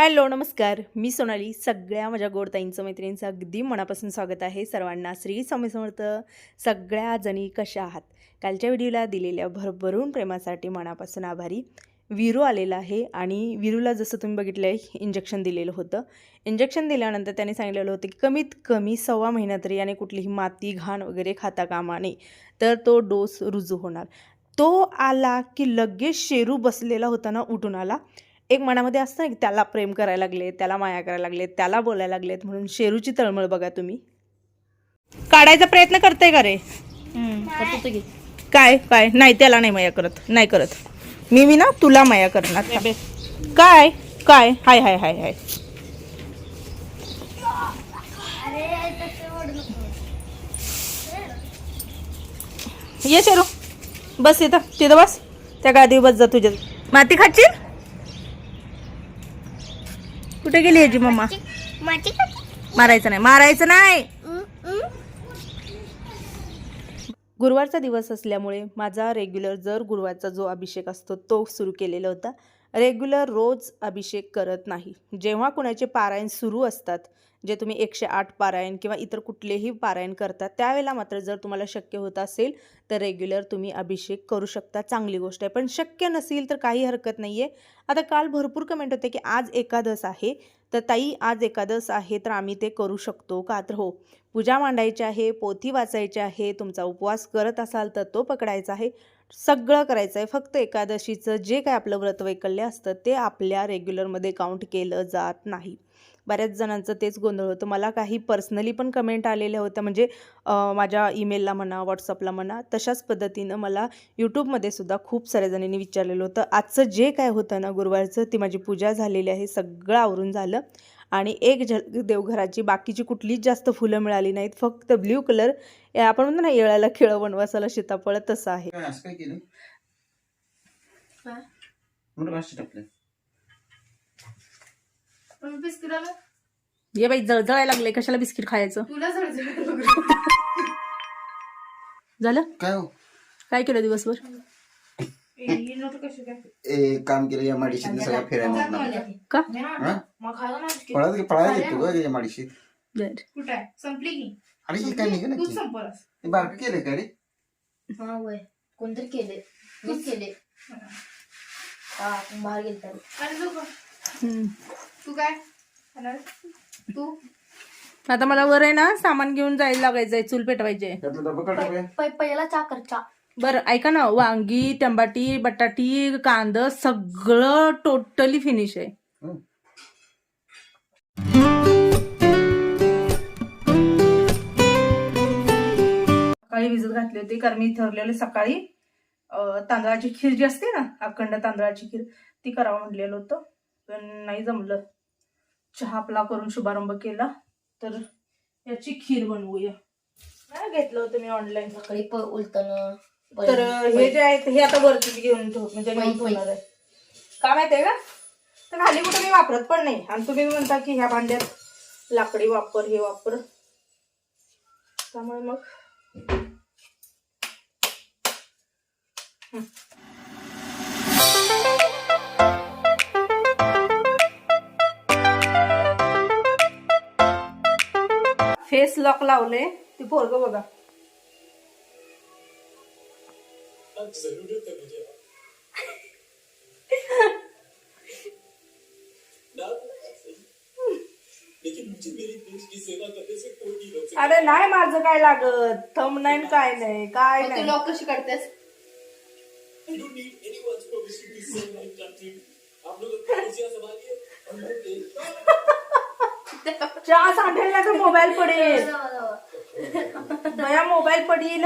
Hello नमस्कार. मी सोनाली. सगळ्या माझ्या गोडताईंचं मैत्रिणींचं अगदी मनापासून स्वागत आहे सर्वांना. श्री स्वामी समर्थ. सगळ्या जणी कशा आहात? कालच्या व्हिडिओला दिलेल्या भरभरून प्रेमासाठी मनापासून आभारी. विरू आलेला आहे आणि विरूला जसं तुम्ही बघितलं आहे इंजेक्शन दिलेलं होतं. इंजेक्शन दिल्यानंतर त्याने सांगितलेलं होतं की कमीत कमी सव्वा महिना तरी याने कुठलीही माती घाण वगैरे खाता कामा नये. तर तो डोस रुजू होणार. तो आला की लगेच शेरू बसलेला होता ना उठून आला. एक मनामध्ये असतं ना की त्याला प्रेम करायला लागले त्याला माया करायला लागले त्याला बोलायला लागलेत म्हणून शेरूची तळमळ बघा तुम्ही. काढायचा प्रयत्न करते का रे? काय काय? नाही त्याला नाही माया करत. नाही करत. मी मी ना तुला माया करणार. काय? काय? हाय हाय हाय हाय. ये शेरू. बस इथं. तिथं बस. त्या गादीवर बस जा तुझ्या. माती खाशील कुठे गेली याची मम्मा? मारायचं नाही मारायचं नाही. गुरुवारचा दिवस असल्यामुळे माझा रेग्युलर जर गुरुवारचा जो अभिषेक असतो तो सुरू केलेला होता. रेग्युलर रोज अभिषेक करत नाही. जेव्हा कुणाचे पारायण सुरू असतात जे तुम्ही एकशे आठ पारायण किंवा इतर कुठलेही पारायण करतात त्यावेळेला मात्र जर तुम्हाला शक्य होत असेल तर रेग्युलर तुम्ही अभिषेक करू शकता. चांगली गोष्ट आहे. पण शक्य नसेल तर काही हरकत नाही आहे आता काल भरपूर कमेंट होते की आज एकादश आहे. तर ताई आज एकादश आहे तर आम्ही ते करू शकतो का? तर हो पूजा मांडायची आहे पोथी वाचायची आहे तुमचा उपवास करत असाल तर तो पकडायचा आहे. सगळं करायचं आहे. फक्त एकादशीचं जे काय आपलं व्रतवैकल्य असतं ते आपल्या रेग्युलरमध्ये काउंट केलं जात नाही. बऱ्याच जणांचं तेच गोंधळ होतं. मला काही पर्सनली पण कमेंट आलेल्या होत्या. म्हणजे माझ्या ईमेलला म्हणा व्हॉट्सअपला म्हणा तशाच पद्धतीनं मला यूट्यूबमध्ये सुद्धा खूप साऱ्या जणांनी विचारलेलं होतं. आजचं जे काय होतं ना गुरुवारचं ती माझी पूजा झालेली आहे सगळं आवरून झालं. आणि एक झलक देवघराची बाकीची कुठलीच जास्त फुलं मिळाली नाहीत. फक्त ब्ल्यू कलर आपण म्हणतो ना येळाला खेळ वनवासाला सीताफळ तसं आहे काय असं काय केलं काय? म्हणून राशी टाकले पण बिस्किट आलं ये बाई जळजळायला लागले. कशाला बिस्किट खायचं? तुला जळजळ झालं? काय हो? काय केलं दिवसभर? ही नोट कशी काय? ए काम केलं या माडीशीत सगळ्या का? हा? मग खायला बिस्किट. पळायला की. पळायला येतो का या माडीशीत बर. कुठं आहे? संपली की? अरे हे काय तू की? संपलास हे बारकं केलंय का रे? हा वय कोणतरी केले मीच केले हा. आपण बाहेर आणि तू हम्म. तू काय? खाणार? तू? आता मला वर आहे ना सामान घेऊन जायला लागायचंय चूल पेटवायचे त्यातलं डबं काढा काय पै- पहिला चा कर चा बरं ऐका ना वांगी टमाटी बटाटी कांद सगळं टोटली फिनिश आहे. हं. सकाळी भिजत घातली होती कारण मी ठरलेले सकाळी. अं, तांदळाची खीर जी असते ना अखंड तांदळाची खीर ती करावं म्हटलेलं होतं. पण नाही जमलं. चहा आपला करून शुभारंभ केला तर याची खीर बनवूया. काय घेतलं होतं मी ऑनलाईन सकाळी प उलटन तर हे जे आहेत हे आता वरतीच घेऊन ठेव म्हणजे आहे. का माहितीये का? तर खाली कुठे मी वापरत पण नाही. आणि तुम्ही म्हणता की ह्या भांड्यात लाकडी वापर हे वापर. त्यामुळे मग फेस लॉक लावले ती पोरग बघा. अरे नाही माझं काय लागत. थम नाही काय नाही काय नाही. लॉक कशी काढतेस? चहा सांडेल ना तर मोबाईल पडेल. मोबाईल पडेल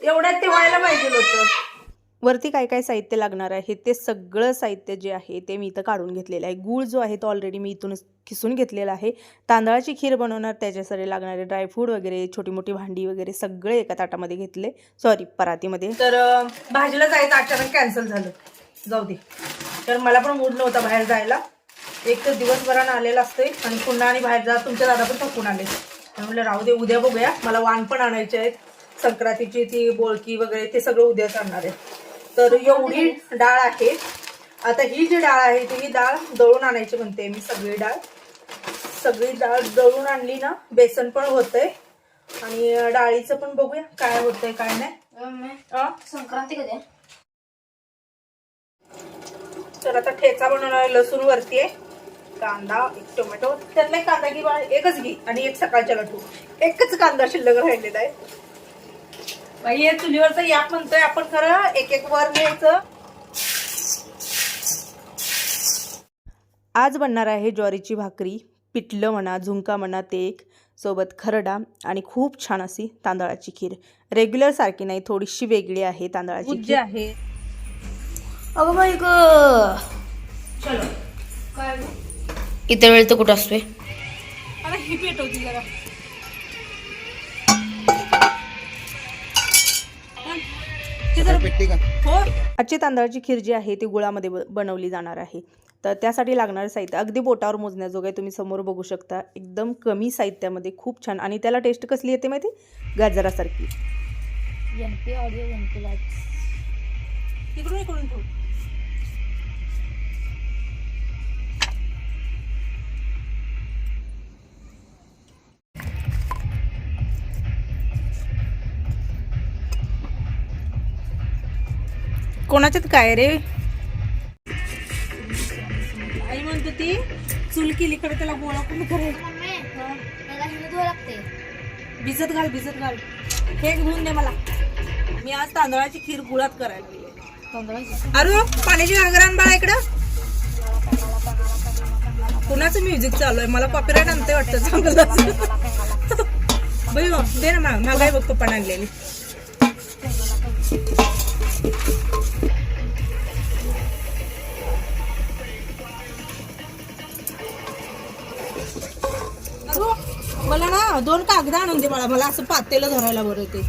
एवढ्यात ते व्हायला पाहिजे होतं. वरती काय काय साहित्य लागणार आहे? ते सगळं साहित्य जे आहे ते मी इथं काढून घेतलेलं आहे. गूळ जो आहे तो ऑलरेडी मी इथूनच खिसून घेतलेला आहे. तांदळाची खीर बनवणार त्याच्यासाठी लागणारे ड्रायफ्रूट वगैरे छोटी मोठी भांडी वगैरे सगळे एका ताटामध्ये घेतले. सॉरी परातीमध्ये. तर भाजीला जायचं अचानक कॅन्सल झालं. जाऊ दे. तर मला पण मूड नव्हता बाहेर जायला. एक तर दिवसभरानं आलेला असते आणि पुन्हा आणि बाहेर जा तुमच्या दादा पण थकून आले म्हटलं राहू दे उद्या बघूया. मला वाण पण आणायचे आहेत. संक्रांतीची ती बोळकी वगैरे ते सगळं उद्याच आणणार आहे तर एवढी डाळ आहे. आता ही जी डाळ आहे ती ही डाळ दळून आणायची म्हणते मी सगळी डाळ. सगळी डाळ दळून आणली ना बेसन पण होतंय. आणि डाळीचं पण बघूया काय होतंय काय नाही? संक्रांती कधी? तर आता ठेचा बनवणार लसूण वरती आहे. कांदा एक टोमॅटो त्यातला एक कांदा घे एकच घे आणि एक सकाळच्या लटू एकच कांदा शिल्लक राहिलेला आहे. बाई हे चुलीवरचं याप म्हणतोय आपण खरं. एक एक वर घ्यायचं. आज बनणार आहे ज्वारीची भाकरी. पिठलं म्हणा झुंका म्हणा ते एक सोबत खरडा आणि खूप छान अशी तांदळाची खीर. रेग्युलर सारखी नाही थोडीशी वेगळी आहे तांदळाची खीर. आहे. अगं बाई ग. चलो. काय इतर वेळ तर कुठं असतोय? ही पेटवती जरा. पेटली का? हो. आजची तांदळाची खीर जी आहे ती गुळामध्ये ब- बनवली जाणार आहे. तर त्यासाठी लागणारं साहित्य अगदी बोटावर मोजण्याजोगं आहे तुम्ही समोर बघू शकता. एकदम कमी साहित्यामध्ये खूप छान. आणि त्याला टेस्ट कसली येते माहिती? गाजरासारखी. N P audio N P इकडून ठेव. कोणाच्यात काय रे? आई म्हणतो ती चूल केली कडे त्याला गोळा कोण करेल लागते. भिजत घाल भिजत घाल. हे घेऊन दे मला. मी आज तांदळाची खीर गुळात करायला तांदळाची अरे पाण्याची घागरान बाळा इकडं. कुणाचं म्युझिक चालू आहे? मला कॉपीराईट आणते वाटतं चांगलं. बाई हो, दे ना माग मागाय बघ पप्पाने आणलेली. मला ना दोन कागद आणून दे मला मला असं पातेलं धरायला बरं ते.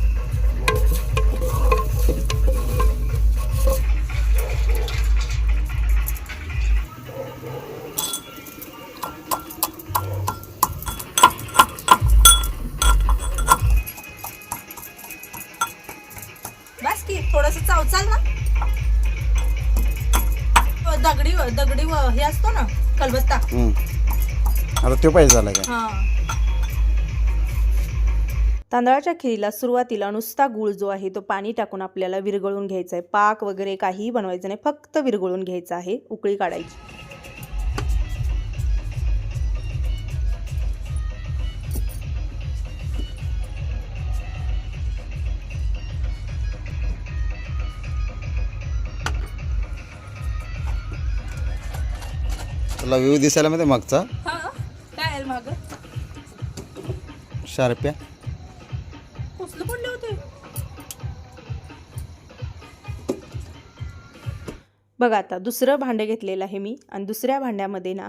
बस की थोडस चावचाल ना. दगडी दगडी हे असतो ना कलबत्ता. आता तो पाहिजे झाला का? हा. तांदळाच्या खिरीला सुरुवातीला नुसता गूळ जो आहे तो पाणी टाकून आपल्याला विरघळून घ्यायचा आहे. पाक वगैरे काहीही बनवायचं नाही फक्त विरघळून घ्यायचं आहे उकळी काढायची. तुला व्ह्यू दिसायला मध्ये मागचा? हा शार्प्या. बघा आता दुसरं भांडं घेतलेलं आहे मी आणि दुसऱ्या भांड्यामध्ये ना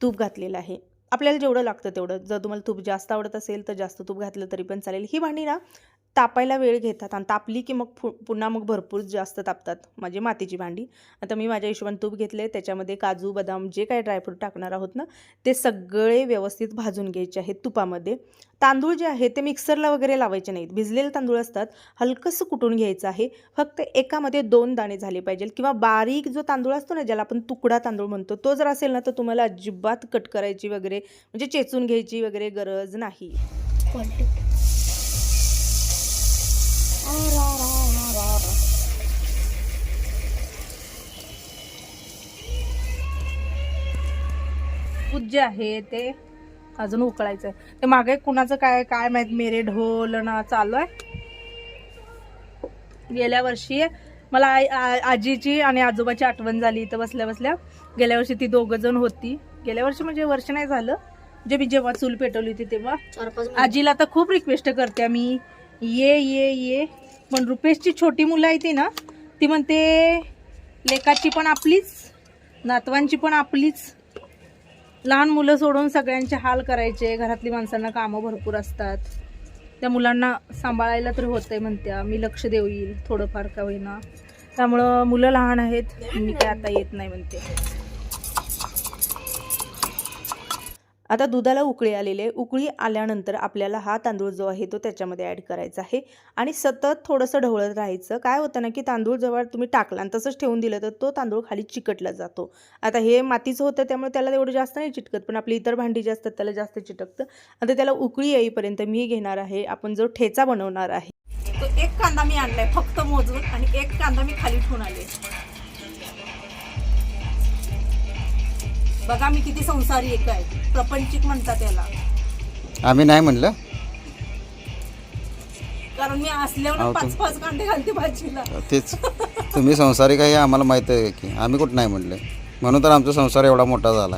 तूप घातलेलं आहे. आपल्याला जेवढं लागतं तेवढं. जर तुम्हाला तूप जास्त आवडत असेल तर जास्त तूप घातलं तरी पण चालेल. ही भांडी ना तापायला वेळ घेतात आणि तापली की मग फु पुन्हा मग भरपूर जास्त तापतात. माझी मातीची भांडी. आता मी माझ्या हिशोबाने तूप घेतले त्याच्यामध्ये काजू बदाम जे काही ड्रायफ्रूट टाकणार आहोत ना ते सगळे व्यवस्थित भाजून घ्यायचे आहेत तुपामध्ये. तांदूळ जे आहे ते मिक्सरला वगैरे लावायचे नाहीत. भिजलेले तांदूळ असतात हलकंसं कुटून घ्यायचं आहे. फक्त एकामध्ये दोन दाणे झाले पाहिजेत किंवा बारीक जो तांदूळ असतो ना ज्याला आपण तुकडा तांदूळ म्हणतो तो जर असेल ना तर तुम्हाला अजिबात कट करायची वगैरे म्हणजे चेचून घ्यायची वगैरे गरज नाही. जे आहे ते. अजून उकळायचं ते मागे कुणाचं काय काय माहीत मेरे ढोल ना चालू आहे. गेल्या वर्षी मला आजीची आणि आजोबाची आठवण झाली इथं बसल्या बसल्या. गेल्या वर्षी ती दोघं जण होती. गेल्या वर्षी म्हणजे वर्ष नाही झालं. जे मी जेव्हा चूल पेटवली होती तेव्हा. आजीला तर खूप रिक्वेस्ट करते मी. ये ये ये. पण रुपेशची छोटी मुलं आहे ती ना ती म्हणते लेकाची पण आपलीच नातवांची पण आपलीच. लहान मुलं सोडून सगळ्यांचे हाल करायचे घरातली माणसांना कामं भरपूर असतात. त्या मुलांना सांभाळायला तर होतंय म्हणत्या मी लक्ष देऊ येईल थोडंफार का होईना. त्यामुळं मुलं लहान आहेत मी काय आता येत नाही म्हणते. आता दुधाला उकळी आलेली आहे उकळी आल्यानंतर आपल्याला हा तांदूळ जो आहे तो त्याच्यामध्ये ॲड करायचा आहे. आणि सतत थोडंसं ढवळत राहायचं. काय होतं ना की तांदूळ जेव्हा तुम्ही टाकला आणि तसंच ठेवून दिलं तर तो तांदूळ खाली चिकटला जातो. आता हे मातीचं होतं त्यामुळे त्याला एवढं जास्त नाही चिटकत पण आपली इतर भांडी जी असतात त्याला जास्त चिटकतं. आता त्याला उकळी येईपर्यंत मी घेणार आहे आपण जो ठेचा बनवणार आहे. तो एक कांदा मी आणलाय फक्त मोजून आणि एक कांदा मी खाली ठेवून आले बघा मी किती संसारी एक आहे. प्रपंचिक म्हणतात त्याला आम्ही नाही म्हणलं. कारण मी असल्यावर अहो, पाच तुम- पाच कांदे घालते भाजीला. तेच. तुम्ही संसारिक आहे हे आम्हाला माहीत आहे की आम्ही कुठं नाही म्हणलं. म्हणून तर आमचा संसार एवढा मोठा झाला.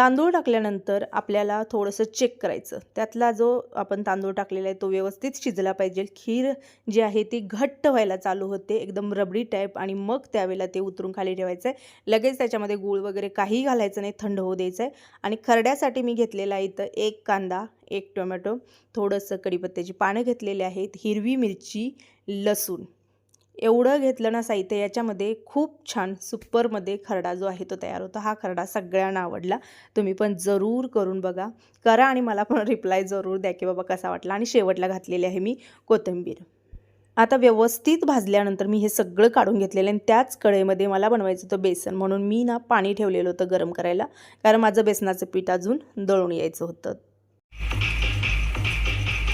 तांदूळ टाकल्यानंतर आपल्याला थोडंसं चेक करायचं. त्यातला जो आपण तांदूळ टाकलेला आहे तो व्यवस्थित शिजला पाहिजे. खीर जी आहे ती घट्ट व्हायला चालू होते. एकदम रबडी टाईप आणि मग त्यावेळेला ते उतरून खाली ठेवायचं आहे लगेच त्याच्यामध्ये गूळ वगैरे काही घालायचं नाही. थंड होऊ द्यायचं आहे आणि खरड्यासाठी मी घेतलेला इथं एक कांदा एक टोमॅटो थोडंसं कढीपत्त्याची पानं घेतलेली आहेत हिरवी मिरची लसूण. एवढं घेतलं ना साहित्य याच्यामध्ये खूप छान सुपरमध्ये खरडा जो आहे तो तयार होतो. हा खरडा सगळ्यांना आवडला. तुम्ही पण जरूर करून बघा. करा आणि मला पण रिप्लाय जरूर द्या की बाबा कसा वाटला. आणि शेवटला घातलेली आहे मी कोथिंबीर. आता व्यवस्थित भाजल्यानंतर मी हे सगळं काढून घेतलेलं आणि त्याच कढईमध्ये मला बनवायचं होतं बेसन. म्हणून मी ना पाणी ठेवलेलं होतं गरम करायला. कारण माझं बेसनाचं पीठ अजून दळून यायचं होतं.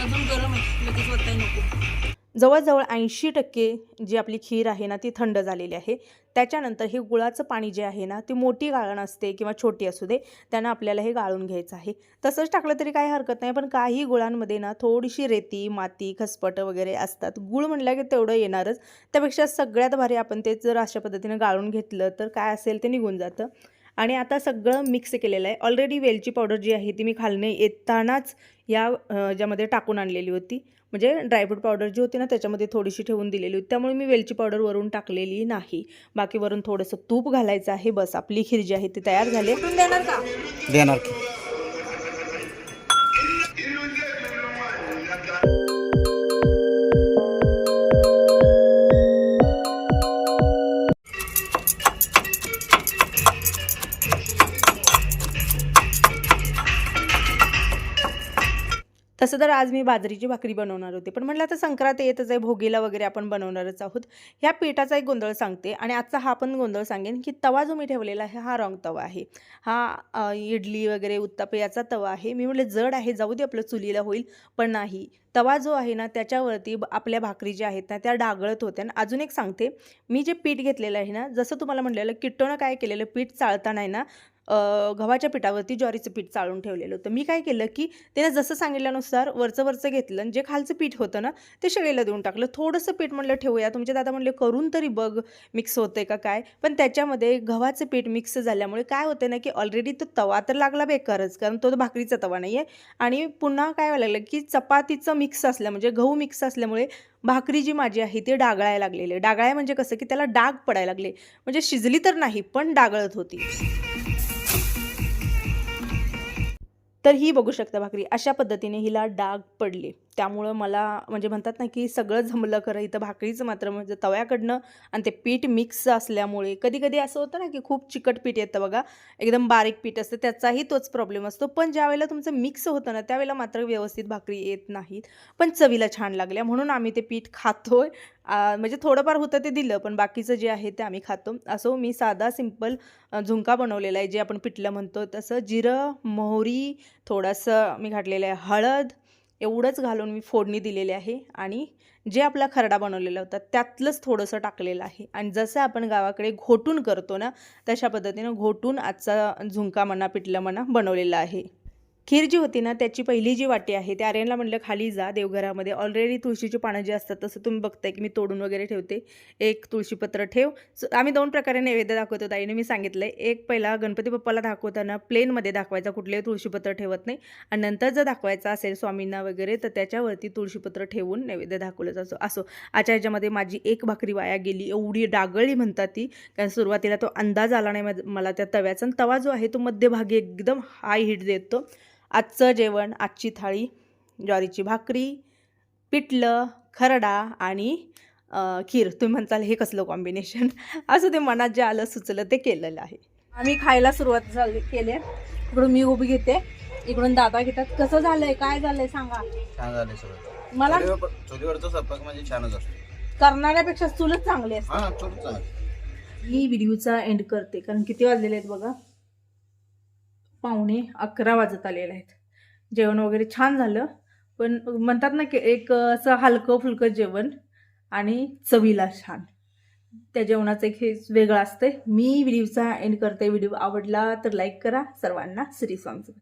अजून गरम आहे. लगेच नको. जवळजवळ ऐंशी टक्के जी आपली खीर आहे ना ती थंड झालेली आहे. त्याच्यानंतर हे गुळाचं पाणी जे आहे ना ती मोठी गाळण असते किंवा छोटी असू दे त्यांना आपल्याला हे गाळून घ्यायचं आहे. तसंच टाकलं तरी काही हरकत नाही पण काही गुळांमध्ये ना थोडीशी रेती माती खसपट वगैरे असतात. गुळ म्हणलं की तेवढं येणारच. त्यापेक्षा सगळ्यात भारी आपण ते जर अशा पद्धतीनं गाळून घेतलं तर काय असेल ते निघून जातं. आणि आता सगळं मिक्स केलेलं आहे. ऑलरेडी वेलची पावडर जी आहे ती मी खालणे येतानाच या ज्यामध्ये टाकून आणलेली होती. म्हणजे ड्रायफ्रूट पावडर जी होती ना त्याच्यामध्ये थोडीशी ठेवून दिलेली होती. त्यामुळे मी वेलची पावडर वरून टाकलेली नाही. बाकी वरून थोडंसं तूप घालायचं आहे. बस आपली खीर जी आहे ती तयार झाली. देणार का? देणार तसं तर आज मी बाजरीची भाकरी बनवणार होते. पण म्हटलं आता संक्रांत येतच आहे भोगीला वगैरे आपण बनवणारच आहोत. ह्या पिठाचा एक गोंधळ सांगते आणि आजचा हा पण गोंधळ सांगेन की तवा जो मी ठेवलेला आहे हा रॉंग तवा आहे. हा इडली वगैरे उत्ताप याचा तवा आहे. मी म्हटलं जड आहे जाऊ दे आपलं चुलीला होईल पण नाही. तवा जो आहे ना त्याच्यावरती आपल्या भाकरी ज्या आहेत ना त्या डागळत होत्या. आणि अजून एक सांगते मी जे पीठ घेतलेलं आहे ना जसं तुम्हाला म्हटलेलं किट्टोनं काय केलेलं पीठ चाळताना आहे ना गव्हाच्या पिठावरती ज्वारीचं पीठ चाळून ठेवलेलं होतं. मी काय केलं की त्यानं जसं सांगितल्यानुसार वरचं वरचं घेतलं आणि जे खालचं पीठ होतं ना ते शेळीला देऊन टाकलं. थोडंसं पीठ म्हणलं ठेवूया. तुमचे दादा म्हणले करून तरी बघ मिक्स होते का काय. पण त्याच्यामध्ये गव्हाचं पीठ मिक्स झाल्यामुळे काय होतं ना की ऑलरेडी तो तवा तर लागला बेकारच कारण तो भाकरीचा तवा नाही आहे आणि पुन्हा काय व्हायला लागलं की चपातीचं मिक्स असल्या म्हणजे गहू मिक्स असल्यामुळे भाकरी जी माझी आहे ती डागळायला लागलेली डागळाय म्हणजे कसं की त्याला डाग पडायला लागले. म्हणजे शिजली तर नाही पण डागळत होती. तर ही बघू शकता भाकरी. अशा पद्धतीने हिला डाग पडले. त्यामुळं मला म्हणजे म्हणतात ना की सगळं जमलं खरं. इथं भाकरीचं मात्र म्हणजे तव्याकडनं आणि ते पीठ मिक्स असल्यामुळे. कधी कधी असं होतं ना की खूप चिकट पीठ येतं बघा. एकदम बारीक पीठ असतं. त्याचाही तोच प्रॉब्लेम असतो. पण ज्यावेळेला तुमचं मिक्स होतं ना त्यावेळेला मात्र व्यवस्थित भाकरी येत नाहीत. पण चवीला छान लागल्या. म्हणून आम्ही ते पीठ खातोय. म्हणजे थोडंफार होतं ते दिलं पण बाकीचं जे आहे ते आम्ही खातो. असो मी साधा सिंपल झुंका झुणका बनवलेला आहे जे आपण पिठलं म्हणतो तसं जिरं मोहरी थोडंसं मी घातलेलं आहे हळद एवढंच घालून मी फोडणी दिलेली आहे. आणि जे आपला खरडा बनवलेला होता त्यातलंच थोडंसं टाकलेलं आहे. आणि जसं आपण गावाकडे घोटून करतो ना तशा पद्धतीनं घोटून आजचा झुणका म्हणा पिठलं म्हणा बनवलेला आहे. खीर जी होती ना त्याची पहिली जी वाटी आहे त्या आर्यनला म्हटलं खाली जा देवघरामध्ये. ऑलरेडी तुळशीची पानं जी असतात तसं तुम्ही बघताय की मी तोडून वगैरे ठेवते. एक तुळशीपत्र ठेव. आम्ही दोन प्रकारे नैवेद्य दाखवतो ताईने मी सांगितलंय. एक पहिला गणपती बाप्पाला दाखवताना प्लेनमध्ये दाखवायचा कुठलेही तुळशीपत्र ठेवत नाही. आणि नंतर जर दाखवायचा असेल स्वामींना वगैरे तर त्याच्यावरती तुळशीपत्र ठेवून नैवेद्य दाखवलं जातो. असो आजच्या ह्याच्यामध्ये माझी एक भाकरी वाया गेली एवढी डागळी म्हणतात ती. कारण सुरुवातीला तो अंदाज आला नाही मला त्या तव्याचा. आणि तवा जो आहे तो मध्यभागी एकदम हाय हिट देतो. आजचं जेवण आजची थाळी ज्वारीची भाकरी पिठलं खरडा आणि खीर. तुम्ही म्हणताल हे कसलं कॉम्बिनेशन असं ते मनात जे आलं सुचलं ते केलेलं आहे. आम्ही खायला सुरुवात झाली केली. इकडून मी उभी घेते. इकडून दादा घेतात. कसं झालंय? काय झालंय? सांगा. छान झाले सगळं. मला चुलीवरचा स्वयंपाक म्हणजे छानच असतो. करणाऱ्यापेक्षा चुलच चांगली असते. हा व्हिडिओचा एंड करते. कारण किती वाजलेले आहेत बघा? पावणे अकरा वाजत आलेले आहेत. जेवण वगैरे छान झालं. पण म्हणतात ना की एक असं हलकं फुलकं जेवण आणि चवीला छान. त्या जेवणाचं एक हे वेगळं असतंय. मी व्हिडिओचा एंड करते. व्हिडिओ आवडला तर लाईक करा. सर्वांना श्री स्वामी